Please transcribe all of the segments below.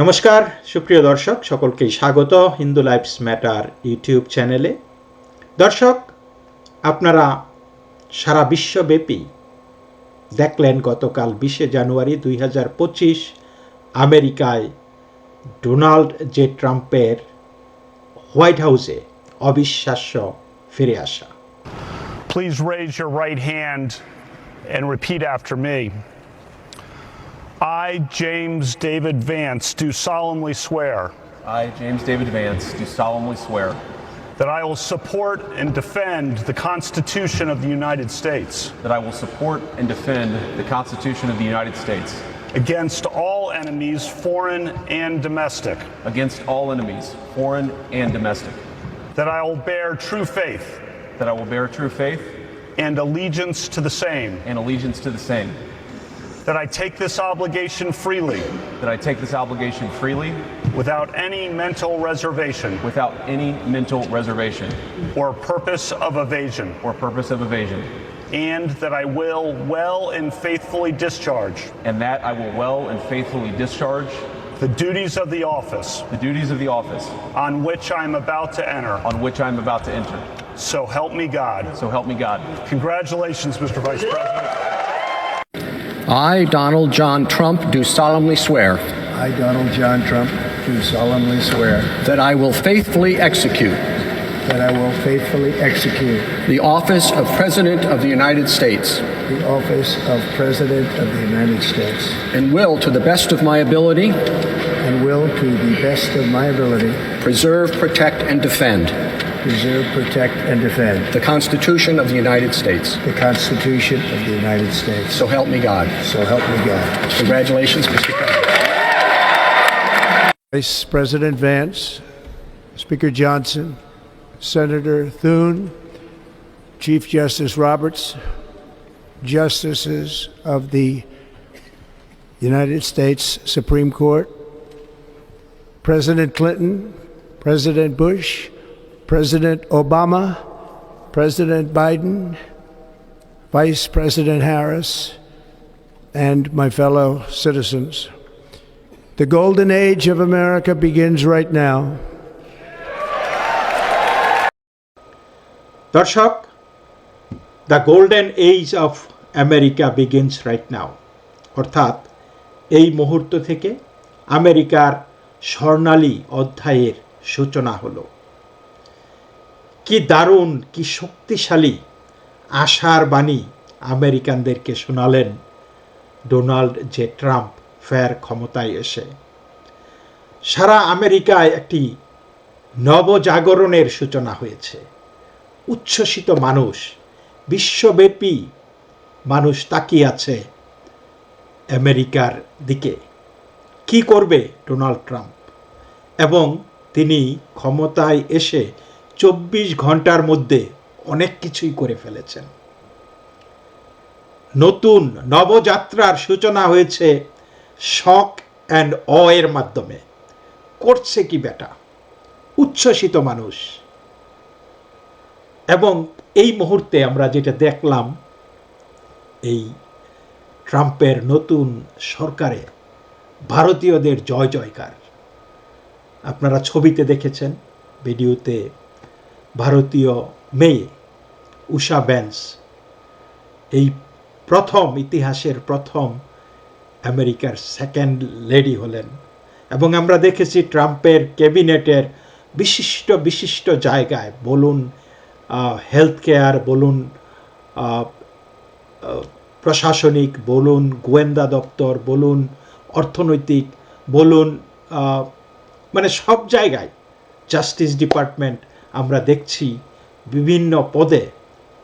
নমস্কার, সুপ্রিয় দর্শক, সকলকেই স্বাগত হিন্দু লাইফস ম্যাটার ইউটিউব চ্যানেলে দর্শক, আপনারা সারা বিশ্বব্যাপী দেখলেন গতকাল বিশে জানুয়ারি দুই হাজার পঁচিশ আমেরিকায় ডোনাল্ড জে ট্রাম্পের হোয়াইট হাউসে অবিশ্বাস্য ফিরে আসা Please raise your right hand and repeat after me. I, James David Vance, do solemnly swear I, James David Vance, do solemnly swear that I will support and defend the Constitution of the United States that I will support and defend the Constitution of the United States against all enemies, foreign and domestic, against all enemies, foreign and domestic, that I will bear true faith that I will bear true faith and allegiance to the same, and allegiance to the same, that I take this obligation freely that I take this obligation freely without any mental reservation without any mental reservation or purpose of evasion. or purpose of evasion, And that I will well and faithfully discharge and that I will well and faithfully discharge the duties of the office the duties of the office on which I am about to enter. on which I am about to enter. So help me God. So help me God. Congratulations, Mr. Vice President. I, Donald John Trump, do solemnly swear I, Donald John Trump, do solemnly swear that I will faithfully execute that I will faithfully execute the office of President of the United States the office of President of the United States. and will, to the best of my ability, and will, to the best of my ability, preserve, protect, and defend preserve, protect, and defend the Constitution of the United States. the Constitution of the United States. So help me God. So help me God. Congratulations, Mr. President. Vice President Vance, Speaker Johnson, Senator Thune, Chief Justice Roberts, Justices of the United States Supreme Court, President Clinton, President Bush, President Obama, President Biden, Vice President Harris, and my fellow citizens. The golden age of America begins right now. দর্শক the golden age of America begins right now অর্থাৎ এই মুহূর্ত থেকে আমেরিকার স্বর্ণালী অধ্যায়ের সূচনা হলো কি দারুণ, কি শক্তিশালী আশার বাণী আমেরিকানদেরকে শোনালেন ডোনাল্ড জে ট্রাম্প ফের ক্ষমতায় এসে। সারা আমেরিকায় একটি নবজাগরণের সূচনা হয়েছে। উচ্ছ্বসিত মানুষ, বিশ্বব্যাপী মানুষ তাকিয়ে আছে আমেরিকার দিকে। কি করবে ডোনাল্ড ট্রাম্প? এবং তিনি ক্ষমতায় এসে চব্বিশ ঘণ্টার মধ্যে অনেক কিছুই করে ফেলেছেন। নতুন নবযাত্রার সূচনা হয়েছে শক অ্যান্ড অ এর মাধ্যমে। করছে কি বেটা উচ্ছ্বসিত মানুষ। এবং এই মুহূর্তে আমরা যেটা দেখলাম, এই ট্রাম্পের নতুন সরকারে ভারতীয়দের জয় জয়কার আপনারা ছবিতে দেখেছেন, ভিডিওতে ভারতীয় মেয়ে উষা ব্যান্স। এই প্রথম, ইতিহাসের প্রথম আমেরিকার সেকেন্ড লেডি হলেন এবং আমরা দেখেছি ট্রাম্পের ক্যাবিনেটের বিশিষ্ট বিশিষ্ট জায়গায় বলুন হেলথ কেয়ার বলুন প্রশাসনিক, বলুন, গোয়েন্দা দপ্তর, বলুন, অর্থনৈতিক, বলুন মানে সব জায়গায় জাস্টিস ডিপার্টমেন্ট আমরা দেখছি বিভিন্ন পদে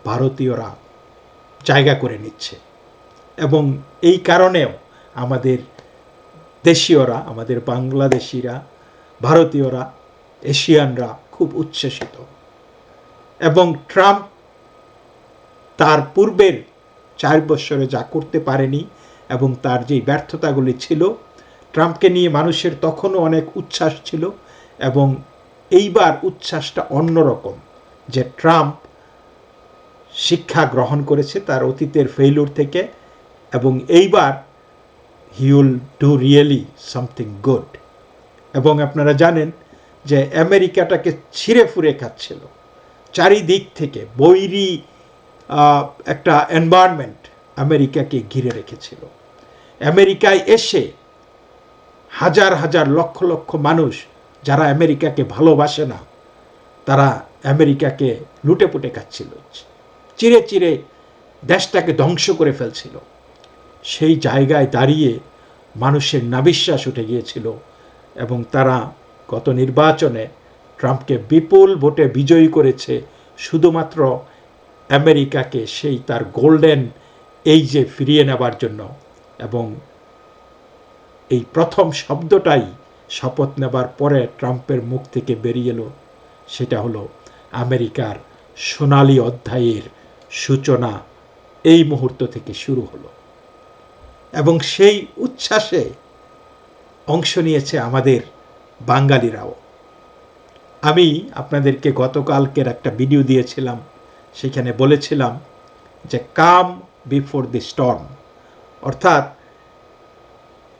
ভারতীয়রা জায়গা করে নিচ্ছে। এবং এই কারণেও আমাদের দেশীয়রা, আমাদের বাংলাদেশিরা, ভারতীয়রা, এশিয়ানরা খুব উচ্ছ্বসিত। এবং ট্রাম্প তার পূর্বের চার বছরে যা করতে পারেনি এবং তার যে ব্যর্থতাগুলি ছিল, ট্রাম্পকে নিয়ে মানুষের তখনও অনেক উচ্ছ্বাস ছিল এবং এইবার উচ্ছ্বাসটা অন্যরকম যে ট্রাম্প শিক্ষা গ্রহণ করেছে তার অতীতের ফেইলুর থেকে এবং এইবার he will do really something good এবং আপনারা জানেন যে আমেরিকাটাকে ছিঁড়ে ফুরে খাচ্ছিল। চারিদিক থেকে বৈরি একটা এনভায়রনমেন্ট আমেরিকাকে ঘিরে রেখেছিল। আমেরিকায় এসে হাজার হাজার লক্ষ লক্ষ মানুষ যারা আমেরিকাকে ভালোবাসে না, তারা আমেরিকাকে লুটেপুটে খাচ্ছিল। চিরে চিরে দেশটাকে ধ্বংস করে ফেলছিল। সেই জায়গায় দাঁড়িয়ে মানুষের নাবিশ্বাস উঠে গিয়েছিল এবং তারা গত নির্বাচনে ট্রাম্পকে বিপুল ভোটে বিজয়ী করেছে, শুধুমাত্র আমেরিকাকে সেই তার গোল্ডেন এই যে ফিরিয়ে নেবার জন্য। এবং এই প্রথম শব্দটাই শপথ নেবার পরে ট্রাম্পের মুখ থেকে বেরিয়ে এলো। সেটা হলো আমেরিকার সোনালী অধ্যায়ের সূচনা। এই মুহূর্ত থেকে শুরু হলো। এবং সেই উচ্ছ্বাসে অংশ নিয়েছে আমাদের বাঙালিরাও। আমি আপনাদেরকে গতকালকের একটা ভিডিও দিয়েছিলাম। সেখানে বলেছিলাম যে কাম বিফোর দি স্টর্ম অর্থাৎ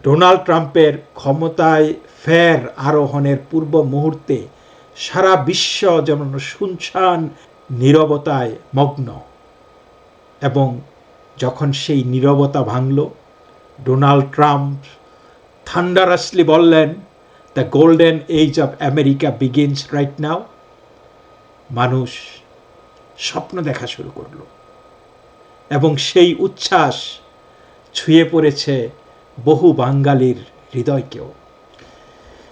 ডোনাল্ড ট্রাম্পের ক্ষমতায় ফের আরোহণের পূর্ব মুহূর্তে সারা বিশ্ব যেমন শুনশান নীরবতায় মগ্ন। এবং যখন সেই নীরবতা ভাঙল, ডোনাল্ড ট্রাম্প থান্ডারাসলি বললেন the golden age of America begins right now মানুষ স্বপ্ন দেখা শুরু করল। এবং সেই উচ্ছ্বাস ছুঁয়ে পড়েছে বহু বাঙালির হৃদয়কেও।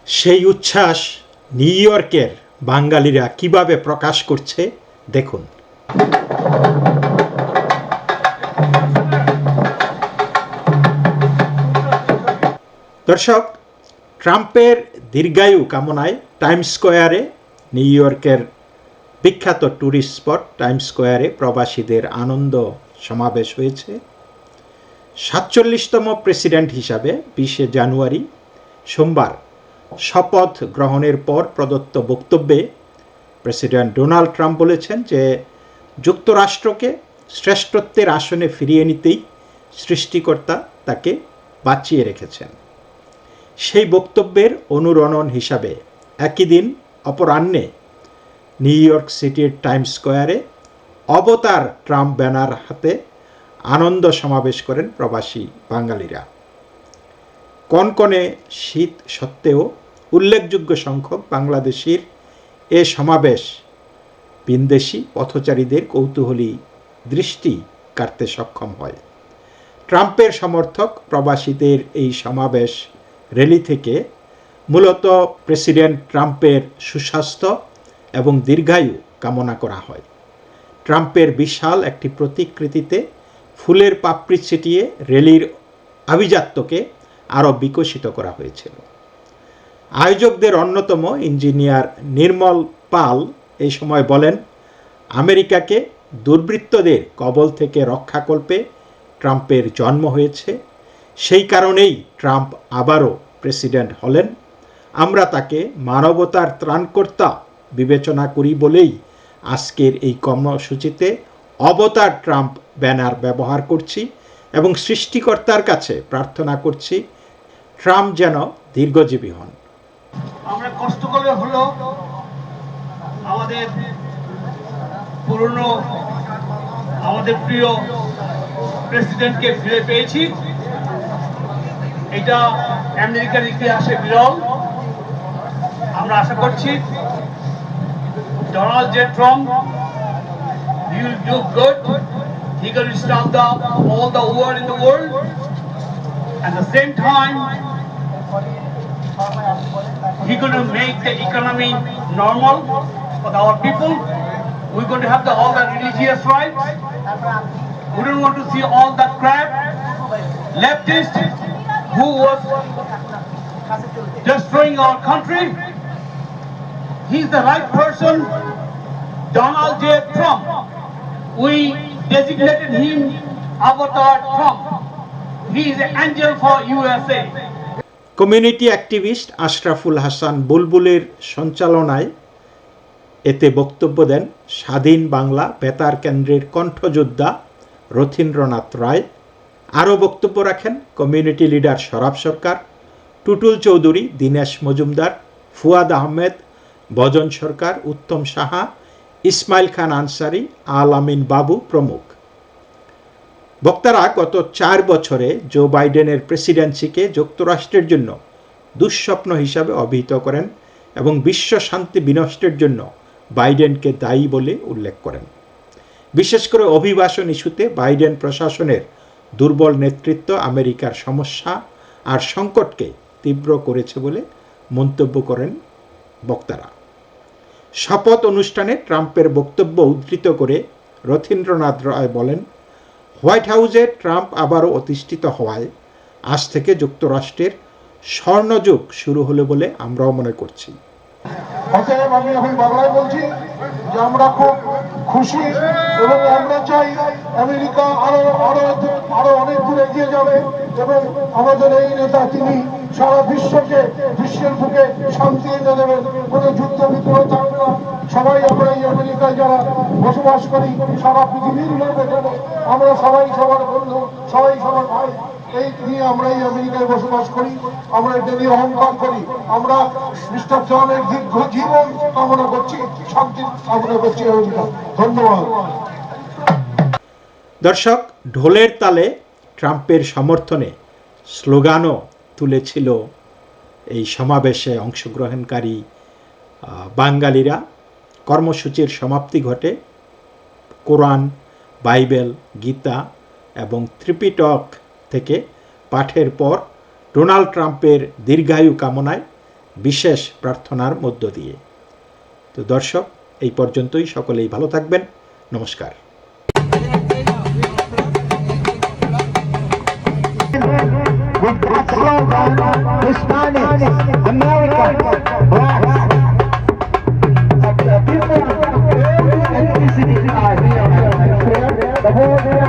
সেই উচ্ছ্বাস নিউ ইয়র্কের বাঙালিরা কীভাবে প্রকাশ করছে, দেখুন। দর্শক, ট্রাম্পের দীর্ঘায়ু কামনায় টাইমস স্কোয়ারে, নিউ ইয়র্কের বিখ্যাত ট্যুরিস্ট স্পট টাইমস স্কোয়ারে প্রবাসীদের আনন্দ সমাবেশ হয়েছে। সাতচল্লিশতম প্রেসিডেন্ট হিসাবে বিশে জানুয়ারি সোমবার শপথ গ্রহণের পর প্রদত্ত বক্তব্যে প্রেসিডেন্ট ডোনাল্ড ট্রাম্প বলেছেন যে যুক্তরাষ্ট্রকে শ্রেষ্ঠত্বের আসনে ফিরিয়ে নিতেই সৃষ্টিকর্তা তাকে বাঁচিয়ে রেখেছেন। সেই বক্তব্যের অনুরণন হিসাবে একই দিন অপরাহ্নে নিউ ইয়র্ক সিটির টাইমস স্কোয়ারে অবতার ট্রাম্প ব্যানার হাতে আনন্দ সমাবেশ করেন প্রবাসী বাঙালিরা। কনকনে শীত সত্ত্বেও উল্লেখযোগ্য সংখ্যক বাংলাদেশির এ সমাবেশ বিন্দেশি পথচারীদের কৌতূহলী দৃষ্টি কাটতে সক্ষম হয়। ট্রাম্পের সমর্থক প্রবাসীদের এই সমাবেশ র্যালি থেকে মূলত প্রেসিডেন্ট ট্রাম্পের সুস্বাস্থ্য এবং দীর্ঘায়ু কামনা করা হয়। ট্রাম্পের বিশাল একটি প্রতিকৃতিতে ফুলের পাপড়ি ছিটিয়ে র্যালির আভিজাত্যকে আরও বিকশিত করা হয়েছিল। আয়োজকদের অন্যতম ইঞ্জিনিয়ার নির্মল পাল এই সময় বলেন, আমেরিকাকে দুর্বৃত্তদের কবল থেকে রক্ষাকল্পে ট্রাম্পের জন্ম হয়েছে। সেই কারণেই ট্রাম্প আবারও প্রেসিডেন্ট হলেন। আমরা তাকে মানবতার ত্রাণকর্তা বিবেচনা করি বলেই আজকের এই কর্মসূচিতে অবতার ট্রাম্প ব্যানার ব্যবহার করছি এবং সৃষ্টিকর্তার কাছে প্রার্থনা করছি, ট্রাম্প যেন দীর্ঘজীবী হন। আমরা কষ্ট করে হলো আমাদের পুরনো, আমাদের প্রিয় প্রেসিডেন্টকে ফিরে পেয়েছি। এটা আমেরিকার ইতিহাসে বিরল। আমরা আশা করছি Donald J Trump will do good. He going to stop all the war in the world at the same time He's going to make the economy normal for our people. We're going to have the, all the religious rights. We don't want to see all that crap. Leftist who was destroying our country. He's the right person. Donald J. Trump. We designated him Avatar Trump. He is an angel for USA. Community activist Ashraful Hasan বুলবুলের সঞ্চালনায় এতে বক্তব্য দেন স্বাধীন বাংলা বেতার কেন্দ্রের কণ্ঠযোদ্ধা রথীন্দ্রনাথ রায় আরও বক্তব্য রাখেন community leader Sorab Sarkar, Tutul Chowdhury, Dinesh Majumdar, Fuad Ahmed, Bajan Sarkar, Uttam Saha Ismail Khan Ansari, Al Amin Babu প্রমুখ। বক্তারা গত চার বছরে জো বাইডেনের প্রেসিডেন্সিকে যুক্তরাষ্ট্রের জন্য দুঃস্বপ্ন হিসাবে অভিহিত করেন এবং বিশ্ব শান্তি বিনষ্টের জন্য বাইডেনকে দায়ী বলে উল্লেখ করেন। বিশেষ করে অভিবাসন ইস্যুতে বাইডেন প্রশাসনের দুর্বল নেতৃত্ব আমেরিকার সমস্যা আর সংকটকে তীব্র করেছে বলে মন্তব্য করেন বক্তারা। শপথ অনুষ্ঠানে ট্রাম্পের বক্তব্য উদ্ধৃত করে রথীন্দ্রনাথ রায় বলেন, হোয়াইট হাউসে ট্রাম্প আবারও অধিষ্ঠিত হওয়ায় আজ থেকে যুক্তরাষ্ট্রের স্বর্ণযুগ শুরু হলো বলে আমরাও মনে করছি। আমি এখন বাংলায় বলছি যে আমরা খুব খুশি এবং আমরা চাই আমেরিকা আরও আরও আরও অনেক দূর এগিয়ে যাবে এবং আমাদের এই নেতা তিনি সারা বিশ্বকে, বিশ্বের বুকে শান্তি এনে দেবেন কোনো যুদ্ধ বিগ্রহ থাকবে না সবাই আমরা এই আমেরিকায় যারা বসবাস করি, সারা পৃথিবীর লোক এখানে আমরা সবাই সবার বন্ধু, সবাই সবার ভাই। এই নিয়ে আমরা এই আমেরিকায় বসবাস করি, আমরা এটা নিয়ে অহংকার করি, আমরা মিস্টার ট্রাম্পের দীর্ঘ জীবন কামনা করছি শান্তি কামনা করছি আমেরিকা। ধন্যবাদ। দর্শক, ঢোলের তালে ট্রাম্পের সমর্থনে স্লোগানও তুলেছিল এই সমাবেশে অংশগ্রহণকারী বাঙালিরা। কর্মসূচির সমাপ্তি ঘটে। কোরআন, বাইবেল, গীতা এবং ত্রিপিটক থেকে পাঠের পর ডোনাল্ড ট্রাম্পের দীর্ঘায়ু কামনায় বিশেষ প্রার্থনার মধ্য দিয়ে। তো দর্শক, এই পর্যন্তই। সকলেই ভালো থাকবেন। নমস্কার। Hispanics, Americans, blacks, people of every ethnicity are here. The whole